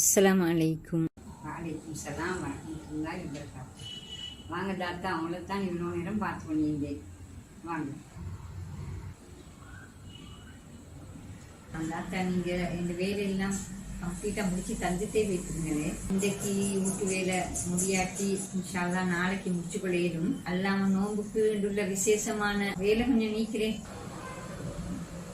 அஸ்லாம் அலைக்கும் வலைக்கும் சலாம் வரமத்துல்லா வபரகாத்து வாங்க தாத்தா அவங்கள தான் இவ்வளோ நேரம் பார்த்து பண்ணியிருந்தேன் வாங்க. தாத்தா நீங்கள் இந்த வேலையெல்லாம் கம்ப்ளீட்டாக முடிச்சு தந்துட்டே வைக்கிறீங்களே இன்றைக்கு வீட்டு வேலை முடியாட்டி இன்ஷால்லாம் நாளைக்கு முடிச்சு கொள்ளையிடும் அல்லாமல் நோம்புக்கு உள்ள விசேஷமான வேலை கொஞ்சம் நீக்கிறேன்.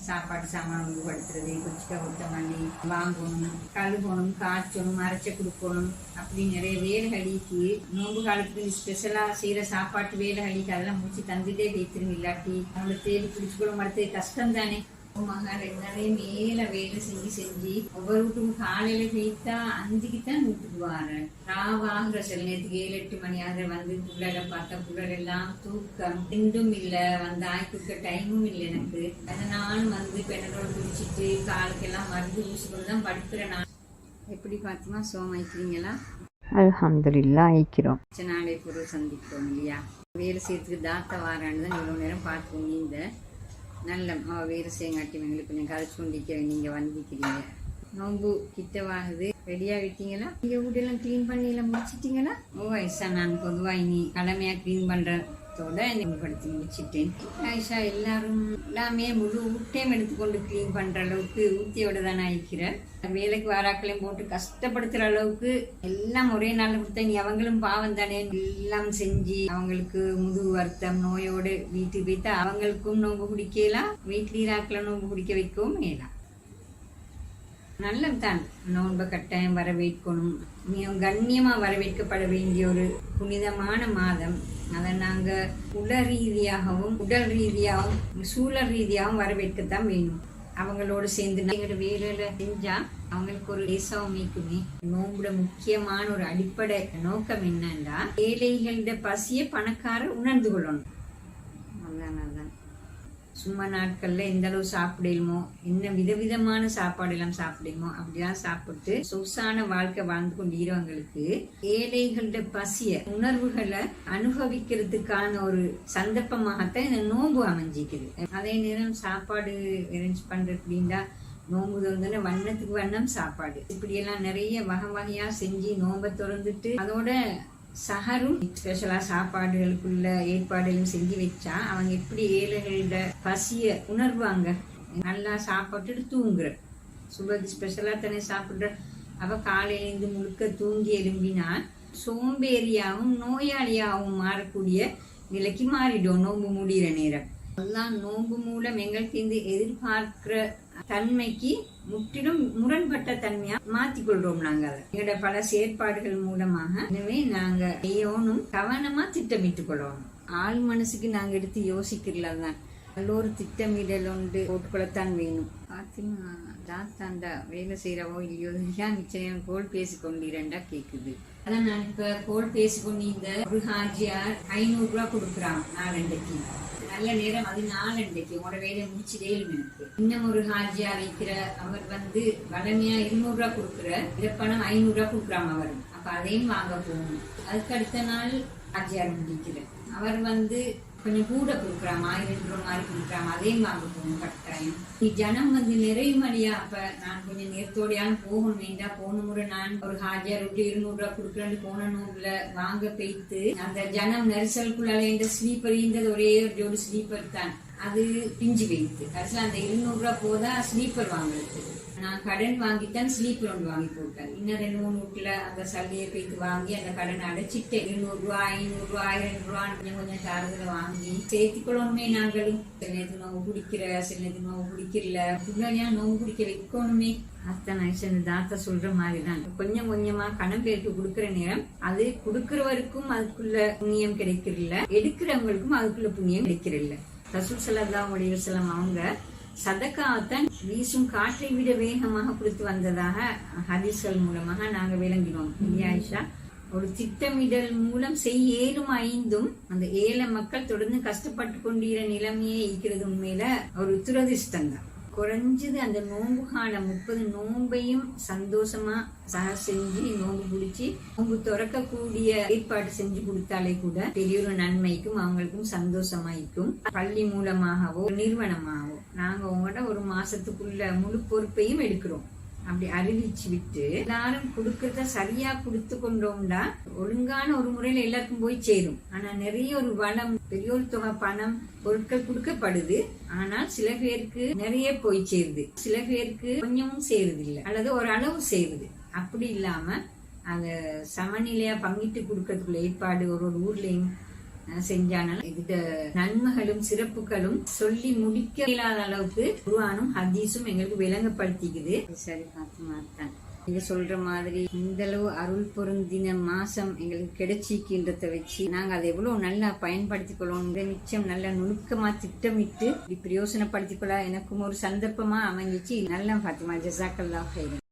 சாப்பாடு சாமான் உருவடுத்துறது கொடுத்த பண்ணி வாங்கணும் கழுகணும் காய்ச்சணும் அரைச்ச கொடுக்கணும். அப்படி நிறைய வேலைகளுக்கு நோன்பு காலத்துக்கு ஸ்பெஷலாக செய்கிற சாப்பாட்டு வேலைகளுக்கு அதெல்லாம் முடிச்சு தந்துட்டே வைத்திருங்க இல்லாட்டி அவங்களை தேடி பிடிச்சி கூட மறுத்தது கஷ்டம் தானே மகா ரெண்டு நாளே மேல வேலை செஞ்சு செஞ்சு ஒவ்வொரு வீட்டுக்கும் காலையில போய்த்தா அஞ்சுக்கு தான் வீட்டுக்கு ராவாகிற சில நேரத்துக்கு ஏழு எட்டு மணி ஆகிற வந்து புள்ளட பார்த்தா புள்ளட எல்லாம் தூக்கம். திண்டும் இல்லை வந்து ஆய்க்குக்க டைமும் இல்லை எனக்கு. அதனாலும் வந்து பெண்ணோடு குடிச்சிட்டு காலுக்கெல்லாம் மருந்து ஊசி கொண்டு தான் படுக்கிறேன் நான் எப்படி பார்த்துமா சோமாய்க்கிறீங்களா அல்ஹம்துலில்லா ஐக்கிறோம் கொஞ்ச நாளை பொருள் சந்திக்கிறோம் இல்லையா? வேலை செய்யறதுக்கு தாத்தா வாரான்னு தான் இவ்வளோ நேரம் பார்த்து இந்த நல்ல வீரசேங்காட்டி எங்களுக்கு கொஞ்சம் கதைச்சு நீங்கள் வந்திருக்கிறீங்க நோம்பு கிட்டவாகுது. ரெடியாக விட்டீங்களா நீங்கள் வீடெல்லாம் க்ளீன் பண்ணி எல்லாம் முடிச்சிட்டீங்களா ஓ ஐசா நான் பொதுவாக இனி கடமையாக க்ளீன் பண்ணுறதோட படுத்தி முடிச்சிட்டேன் ஆயிஷா எல்லாரும் எல்லாமே முழு ஊட்டையும் எடுத்துக்கொண்டு க்ளீன் பண்ணுற அளவுக்கு ஊத்தியோட தான் ஆயிக்கிறேன் வேலைக்கு வாராக்களையும் போட்டு கஷ்டப்படுத்துற அளவுக்கு எல்லாம் ஒரே நாள் கொடுத்தா நீ அவங்களும் பாவம் தானே? எல்லாம் செஞ்சு அவங்களுக்கு முதுகு வருத்தம் நோயோடு வீட்டுக்கு போய்த்தா அவங்களுக்கும் நோம்பு குடிக்கலாம் வீட்லீராக்களை நோம்பு குடிக்க வைக்கவும் மேலாம் நல்லதுதான் நோன்பை கட்டாயம் வரவேற்கணும். மிகவும் கண்ணியமாக வரவேற்கப்பட வேண்டிய ஒரு புனிதமான மாதம். அதை நாங்கள் உடல் ரீதியாகவும் உடல் ரீதியாகவும் சூழல் ரீதியாகவும் வரவேற்கத்தான் வேணும். அவங்களோட சேர்ந்து எங்களோட வேலையில செஞ்சா அவங்களுக்கு ஒரு லேசாவும் மீக்குமே முக்கியமான ஒரு அடிப்படை நோக்கம் என்னன்னா ஏழைகளோட பசியை பணக்காரர் உணர்ந்து கொள்ளணும். அதான் அதான் சும்மா நாட்கள்ல எந்த அளவு சாப்பிடலுமோ என்ன விதவிதமான சாப்பாடு எல்லாம் சாப்பிடலுமோ அப்படிலாம் சாப்பிட்டு சொகுசான வாழ்க்கை வாழ்ந்து கொண்டிருவங்களுக்கு ஏழைகளோட பசிய உணர்வுகளை அனுபவிக்கிறதுக்கான ஒரு சந்தர்ப்பமாகத்தான் இந்த நோம்பு அமைஞ்சிக்குது. அதே நேரம் சாப்பாடு அரேஞ்ச் பண்றது அப்படின்னா நோன்பு திறந்தோடனே வண்ணத்துக்கு வண்ணம் சாப்பாடு. இப்படியெல்லாம் நிறைய வகை வகையா செஞ்சு நோன்பை திறந்துட்டு அதோட சஹரும் ஸ்பெஷலா சாப்பாடுகளுக்குள்ள ஏற்பாடுகளும் செஞ்சு வச்சா அவங்க எப்படி ஏழைகளோட பசிய உணர்வாங்க? நல்லா சாப்பிட்டுட்டு தூங்குற. சுபதி ஸ்பெஷலா தானே சாப்பிடுற. அவ காலையிலேருந்து முழுக்க தூங்கி எழும்பினா சோம்பேறியாகவும் நோயாளியாகவும் மாறக்கூடிய நிலைக்கு மாறிடும். நோன்பு முடிகிற நேரம். எல்லாம் நோம்பு மூலம் எங்களுக்கு இந்த எதிர்பார்க்கிற தன்மைக்கு முற்றிலும் முரண்பட்ட தன்மையா மாத்திக் கொள்றோம் நாங்க அதை. எங்களோட பல செயற்பாடுகள் மூலமாக. எனவே நாங்க செய்யணும் கவனமா திட்டமிட்டுக் கொள்ளணும். ஆள் மனசுக்கு நாங்க எடுத்து யோசிக்கிறதுல தான் நல்ல ஒரு திட்டமிடல் ஒன்று போட்டுக்கொள்ளத்தான் வேணும். பாத்திமா தாத்தாண்டா வேலை செய்யறவோ இல்லையோ இல்லையா நிச்சயம் கோல் பேசி கொண்டிருந்தா கேக்குது. அதான் நான் இப்ப கோல் பேசி கொண்டிருந்த ஒரு ஹாஜியார் ஐநூறு ரூபாய் கொடுக்குறாங்க நாலண்டைக்கு. நல்ல நேரம் அது நாலண்டைக்கு உங்களோட வேலையை முடிச்சுட்டே எனக்கு. இன்னும் ஒரு ஹாஜியா வைக்கிற அவர் வந்து வளமையா இருநூறு ரூபாய் கொடுக்குற இறப்பணம் ஐநூறு ரூபாய் கொடுக்குறாங்க அவர். அப்ப அதையும் வாங்க போகணும். அதுக்கு அடுத்த நாள் ஹாஜியார் முடிக்கிற அவர் வந்து கொஞ்சம் கூட கொடுக்குறாங்க ஆயிரம் ரூபாய் மாதிரி கொடுக்குறாங்க அதையும் வாங்க போகணும் கட்டாயம். நீ ஜனம் வந்து நிறைவுமடியா அப்ப நான் கொஞ்சம் நேரத்தோடையான போகணும் வேண்டா போன முறை நான் ஒரு ஹாஜியா விட்டு இருநூறு ரூபா கொடுக்குறேன்னு போன நூறுல வாங்க பெய்த்து அந்த ஜனம் நெரிசலுக்குள்ள இந்த ஸ்லீப்பர் இருந்தது ஒரே ஒரு ஜோடி ஸ்லீப்பர் தான். அது பிஞ்சு வைத்து கடைசியில் அந்த இருநூறு போதா ஸ்லீப்பர் வாங்குறது. நான் கடன் வாங்கித்தான் ஸ்லீப்பர் ஒன்று வாங்கி போட்டேன். இன்னும் ரெண்டு மூணு வீட்டில் அந்த சல்லியை போய்த்து வாங்கி அந்த கடனை அடைச்சிட்டேன் இருநூறு ஐநூறுரூவா ஆயிரம் ரூபாய் கொஞ்சம் கொஞ்சம் சாரதில் வாங்கி சேர்த்துக்கொள்ளணுமே நாங்களும். சில நேரத்துக்கு நோவு குடிக்கிற சில நேரத்துக்கு நோவு குடிக்கிறல பிள்ளையா நோவு பிடிக்க வைக்கணுமே. அத்தான் இந்த தாத்தா சொல்ற மாதிரி தான் கொஞ்சம் கொஞ்சமா கடன் பேருக்கு கொடுக்கிற நேரம் அது கொடுக்குறவருக்கும் அதுக்குள்ள புண்ணியம் கிடைக்கிறதில்ல. எடுக்கிறவங்களுக்கும் அதுக்குள்ள புண்ணியம் கிடைக்கிறதில்ல. ரசூல் சல்லா அலையம் அவங்க சதக்காத்தான் வீசும் காற்றை விட வேகமாக கொடுத்து வந்ததாக ஹதீஸ்கள் மூலமாக நாங்க விளங்கினோம். இல்லையா ஒரு திட்டமிடல் மூலம் செய் ஏழும் ஐந்தும் அந்த ஏழை மக்கள் தொடர்ந்து கஷ்டப்பட்டு கொண்டிருக்கிற நிலைமையே இருக்கிறது உண்மையில ஒரு துரதிர்ஷ்டம் தான் குறைஞ்சது அந்த நோன்பு முப்பது நோன்பையும் சந்தோஷமா சக செஞ்சு நோன்பு பிடிச்சி நோன்பு திறக்கக்கூடிய ஏற்பாடு செஞ்சு கொடுத்தாலே கூட பெரியொரு நன்மைக்கும் அவங்களுக்கும் சந்தோஷமாய்க்கும் பள்ளி மூலமாகவோ நிறுவனமாகவோ நாங்க உங்களோட ஒரு மாசத்துக்குள்ள முழு பொறுப்பையும் எடுக்கிறோம். அப்படி அறிவிச்சு விட்டு எல்லாரும் கொடுக்கறத சரியா கொடுத்து கொண்டோம்னா ஒழுங்கான ஒரு முறையில எல்லாருக்கும் போய் சேரும். ஆனா நிறைய ஒரு வளம் பெரிய ஒரு தொகை பணம் பொருட்கள் கொடுக்கப்படுது. ஆனால் சில பேருக்கு நிறைய போய் சேருது. சில பேருக்கு கொஞ்சமும் சேருது இல்ல அல்லது ஒரு அளவு சேருது. அப்படி இல்லாம அந்த சமநிலையா பங்கிட்டு கொடுக்கறதுக்குள்ள ஏற்பாடு ஒரு ஒரு ஊர்லயும் செஞ்சான செஞ்சானால நன்மைகளும் சிறப்புகளும் சொல்லி முடிக்க இல்லாத அளவுக்கு குருவானும் ஹதீஸும் எங்களுக்கு விளங்கப்படுத்திக்குது. சரி பாத்துமா தான் நீங்க சொல்ற மாதிரி இந்த அளவு அருள் பொருந்தின மாசம் எங்களுக்கு கிடைச்சிக்கின்றத வச்சு நாங்க அதை எவ்வளவு நல்லா பயன்படுத்தி கொள்ளணும் மிச்சம் நல்ல நுணுக்கமா திட்டமிட்டு இப்படி பிரயோசனப்படுத்திக் கொள்ள எனக்கும் ஒரு சந்தர்ப்பமா அமைஞ்சிச்சு. நல்லா பாத்துமா ஜசாக்கல்லா